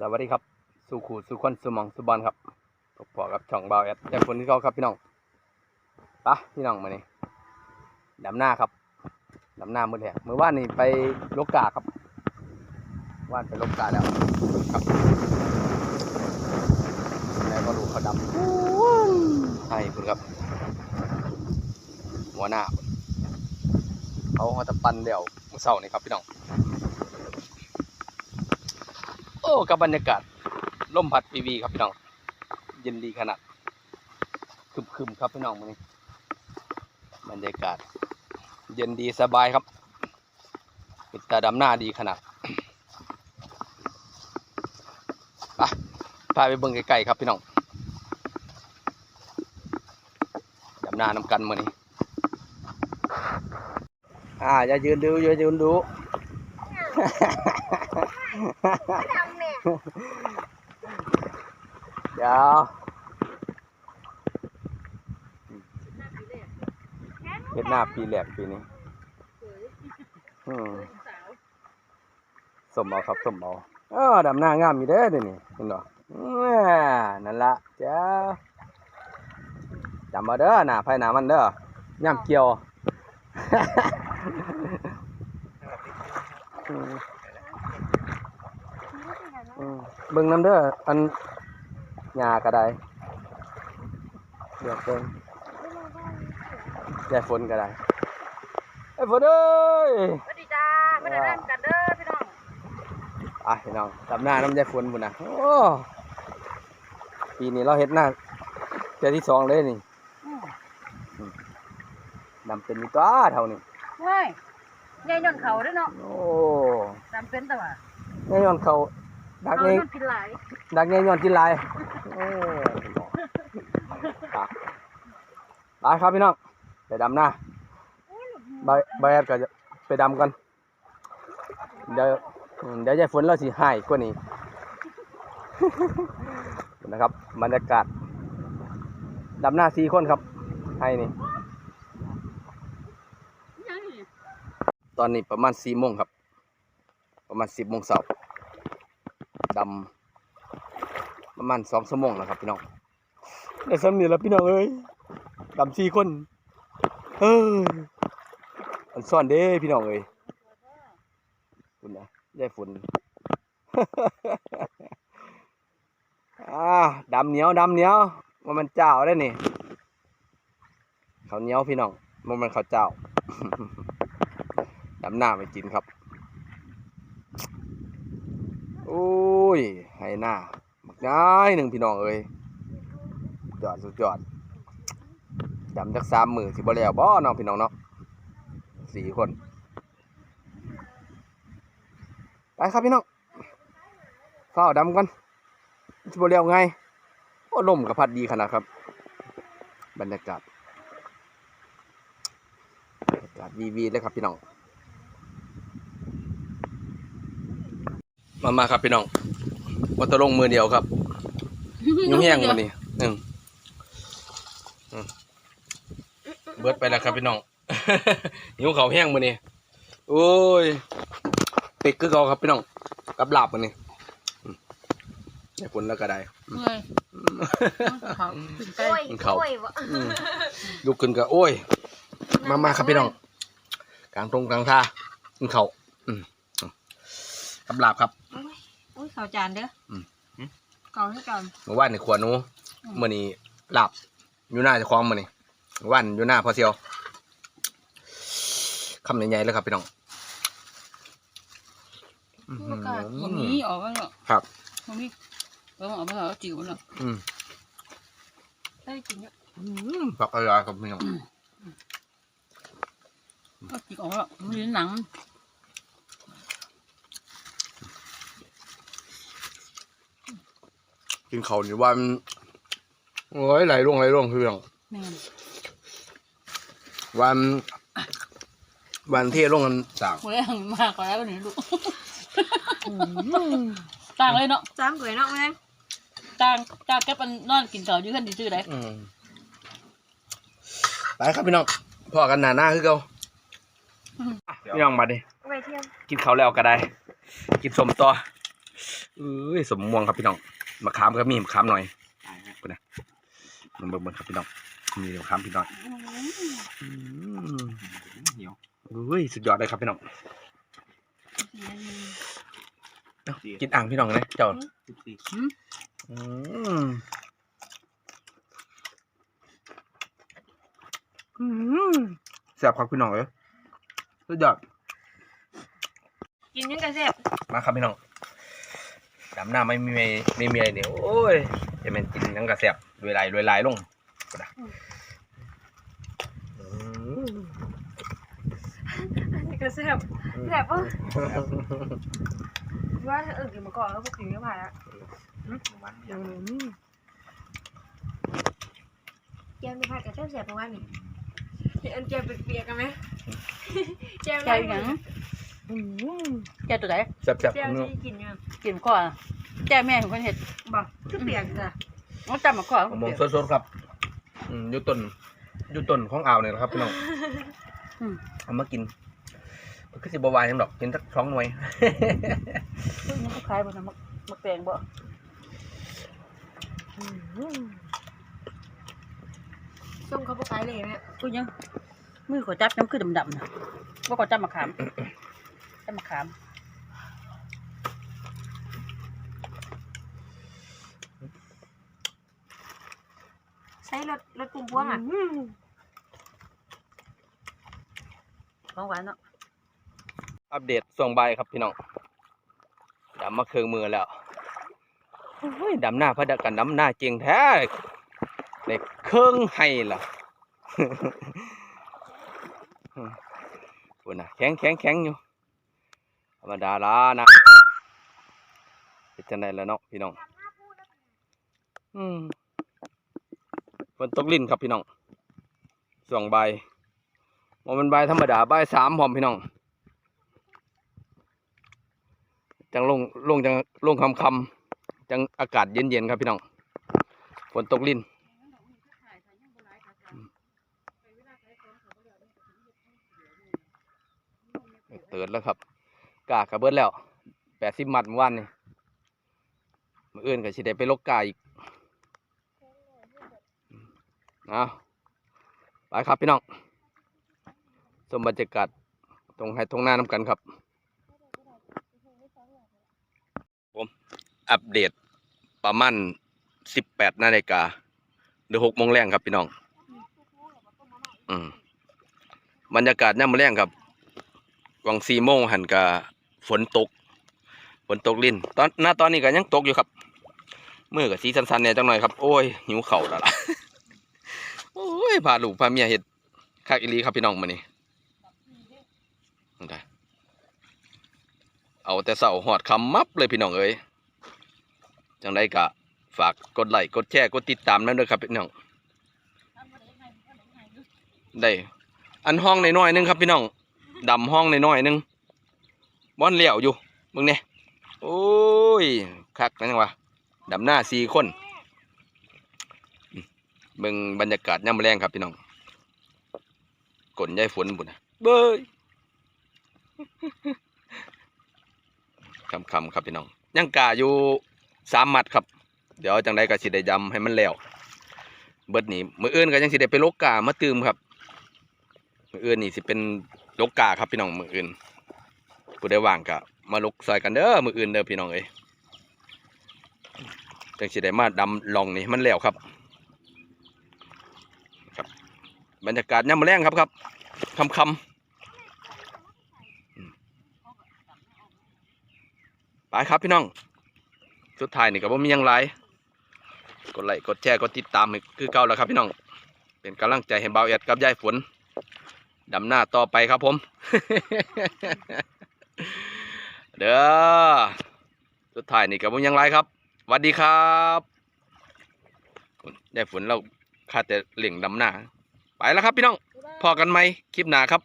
สวัสดีครับสุขูสุขคนสุมองสุบอลครับพบกับช่องเบาแอดจากคนที่เขาครับพี่น้องปะพี่น้องมานี่ดำหน้าครับดำหน้ามือแหลกเมื่อวานนี่ไปลกกาครับว่านไปลกกาแล้วครับแล้วก็ดูเขาดำให้คุณครับ หัวหน้าเขาเขาจะปั่นเดี่ยวมือเสาร์นี่ครับพี่น้อง โอ้กับบรรยากาศลมพัดปีวีครับพี่น้องเย็นดีขนาดคึมๆครับพี่น้องมื้อนี้บรรยากาศ เย็นดีสบายครับปิดตาดำหน้าดีขนาดไปพาไปเบิ่งไกลๆครับพี่น้องดำหน้าน้ำกันมื้อนี้อ่าอย่ายืนดูอย่ายืนดู เดี๋ยวเฮ็ดหน้าปีแรกปีนี้อืมสมเอาครับสมเอาเออดำหน้างามอยู่เด้อเดี๋ยวนี้เห็นบ่แหม่นั่นละเจ้าจำเอาเด้อหน้าไผหน้ามันเด้อย่ำเกี่ยว เบิ่งน้ำเด้ออันหญ้าก็ได้เลือกเบิ่งยายฝนก็ได้ไอ้ยฝนเอ้ยสวัสดีจ้ามาได้นั่งกันเด้อพี่น้องอะพี่น้องดำหน้าน้ำยายฝนบุญนะโอ้ปีนี้เราเฮ็ดหน้าเทื่อที่สองเลยนี่ดำเป็นมีตัวเท่านี้เฮ้ยยายยนเขาด้วยเนาะโอ้จำเป็นแต่ว่าแน่ยอนเขา ดักเขาไงยนกินหลายดักแน่ยอนกินหลายโอ้อะไปครับพี่น้องไปดำหน้าใบใบแอดก็จะไปดำกันเดี๋ยวอืมเดี๋ยวยายฝนเราสิหายกว่านี้นะครับบรรยากาศดำหน้าสี่คนครับให้นี่ ตอนนี้ประมาณสี่โมงครับ ประมาณสิบโมงเช้า ดำประมาณสองชั่วโมงแล้วครับพี่น้องได้สำเนียแล้วพี่น้องเอ้ยดำสี่คนเฮ้ยอันซ่อนเด้พี่น้องเอ้ยคุณนะยายฝนอ่าดำเหนียวดำเหนียวว่ามันเจ้าได้นี่ข้าเหนียวพี่น้องมันมันเขาเจ้าดำหน้าไปกินครับโอ้ ยให้หน้าบักน้อยหนึ่งพี่น้องเอ้ยสุดยอดสุดยอดดำจักสามมือสิบ่แล้วบ่น้องพี่น้องเนาะสี่คนไปครับพี่น้องเฝ้าดำกันสิบ่แล้วไงโอ้ลมกับพัดดีขนาดครับ บรรยากาศบรรยากาศวีวีเลยครับพี่น้องมามาครับพี่น้อง วัตะลงมือเดียวครับยุ่งแห้งวันนี้หนึ่งอืมเบิดไปแล้วครับพี่น้องหิวเขาวแห้งมือนี้โอ้ยเป็กคือเขาครับพี่น้องกับลาบมือนี้อืมได้ผลแล้วก็ได้เมื่อยเขาขึ้นไปโอ้ยมันเข้าโอ้ยวะอืมลุกขึ้นก็โอ้ย มามาครับพี่น้องกลางตรงกลางท่ากินเขาวอืมอืมกับลาบครับ อุ้ยเขาจานเด้ออมเก่าให้เก่าเมื่อวานในขวานูอืมเมื่อนี้หลับอยู่หน้าเจะคล้าของมื่อนี้เมื่อวานอยู่หน้าพอเซียวคำใหญ่ๆเลยครับพี่น้องอื้อหืโอกาสออย่างนี้ออกมาเนาะครับ ตรงนี้เราออกมาแล้วจิ๋วเนาะอืมได้กินเยอะอื้อผักอะไรครับพี่น้องก็จิ๋วออกแล้วมันหนัง กินเขาวนี่วันโอ้ยไหลร่วงไหลร่วงคือพี่น้องแม่นวัน วันที่ร่วงกันต่างหัวแรงมากกว่าแล้ววันนี้ลูกต่างเลยเนาะสามก๋วยเนาะแม่ต่างต่างแค่เป็นนอนกินเก่าอยู่กันดีซื่อได้อืมไปครับพี่น้องพ่อกันหนาหน้าคือเก่าอะพี่น้องมาดิไปเที่ยวกินข้าวแล้วก็ได้ กินสมต่อเอ้ยสมม่วงครับพี่น้อง มะขามก็มีมะขามหน่อยตายฮะมันเบิ่งๆครับพี่น้องมีมะขามพี่น้องอืมเหนียวเอ้ยสุดยอดเลยครับพี่น้องเอ้ากินอ่างพี่น้องนะเจ้าสิบสี่อืมอืมแซ่บครับพี่น้องเอ้ยสุดยอดกินยังกระแซ่บมาครับพี่น้อง ดำหน้าไม่มีไม่ไม่มีอะไรเนี่ยโอ้ยจะเป็นกินนังกระแซ่บรวยไหลรวยไหลลงก็ได้อืมอันนี้ก็แซ่บแซ่บปะว่าถ้าอื่นกินมาก่อนแล้วพวกกินก็ผ่านละมันอืมแกมไม่ผ่านกับแซ่บแซ่บประมาณนี้เห็นอันแกมเปียกๆกันไหมแกมแก อีหยังแกตัวไหนแซ่บแซ่บแกมเนื้อที่กินเนี่ยกินข้อแกแม่ของคนเห็ดบอกคือเปียกจ้ะมันจำมาข้อผมมองสดๆครับอืมอยู่ต้นอยู่ต้นของอ่าวเนี่ยนะครับพี่น้องอืมเอามากินมันก็สิบวายยังดอกกินสักสองหน่วยซึ่งมันก็คล้ายบนมักมักแตงบ่ส้มเขาพวกไก่เลยไหมกูยังมือขอจับน้ำคือดำๆนะว่าขอจับมะขาม จับมะขามใช้รถรถปุ่มพ่วงอะของหวานเนาะอัปเดตส่วงใบายครับพี่น้องดำมาเครื่องมือแล้วโอ้ยดำหน้าพระดักกันดำหน้าเจียงแท้ในเครื่องให้ล่ะปุ่นนะแข็งแข็งแข็งอยู่ธ รรมดาละนะเป็นจังไดแล้วเนาะพี่น้องอืมฝนตกลิ้นครับพี่น้องส่วงใบายว่ามันใบธรรมดาใบสามพร้อมพี่น้องจังลงลงจังลงคำคำจังอากาศเย็นๆครับพี่น้องฝนตกลิ้นเตือนแล้วครับ กากระเบิดแล้วแปดสิบมัดเมื่อวานนี่มื่ออื่นก็สิได้ไปลกกาอีกเอาไปครับพี่น้องชมบรรยากาศตรงให้ตรงหน้าน้ำกันครับ ผมอัปเดตประมาณสิบแปดนาฬิกาหรือหกโมงแรงครับพี่น้อง อืมบรรยากาศย่ำแรงครับวังสี่โมงหันกา ฝนตก ฝนตกลิ้น ตอนหน้าตอนนี้ก็ยังตกอยู่ครับมือกับสีสันๆเนี่ยจังหน่อยครับ โอ้ย หิวเข่าแล้วล่ะ โอ้ยพาลูกพาเมียเห็ดคักอีหลีครับพี่น้องมานี่ได้เอาแต่เสาหอดคำมับเลยพี่น้องเอ้ย จังไดกะ ฝากกดไลค์กดแชร์กดติดตามนั่นด้วยครับพี่น้อง ได้ อันห้องในน้อยนึงครับพี่น้องดำห้องในน้อยนึง บอนเหลี่ยวอยู่มึงเนี่ยโอ้ยคักนั่นยังวะดำหน้าสี่คนมเบิ่งบรรยากาศย่ำแรงครับพี่น้องกลนยายฝนบุญนะเบยคำคำครับพี่น้องยังกาอยู่สามมัดครับ เดี๋ยวจังไดก็สิได้ยำให้มันแล้ว เบิดนี้มืออื่นก็ยังสิได้ไปลกกามาตืมครับ มืออื่นนี่สิเป็นลกกาครับพี่น้องมืออื่น ผู้ได้ว่างก็มาลุกซอยกันเด้อมืออื่นเด้อพี่น้องเอ้ยจังสิได้มาดำลองนี่มันแล้วครับ ครับ บรรยากาศย่ำแรงครับครับคำคำไปครับพี่น้อง สุดท้ายนี่ก็บ่มียังไรกดไลค์กดแชร์กดติดตามคือเก่าแล้วครับพี่น้อง เป็นกำลังใจให้เบาเอ็ดกับยายฝนดำหน้าต่อไปครับผม เด้อสุดท้ายนี่กับมีหยังไรครับสวัสดีครับได้ฝนเราคาแต่เหล่งดำหน้า ไปแล้วครับพี่น้อง พอกันไหมคลิปหนาครับ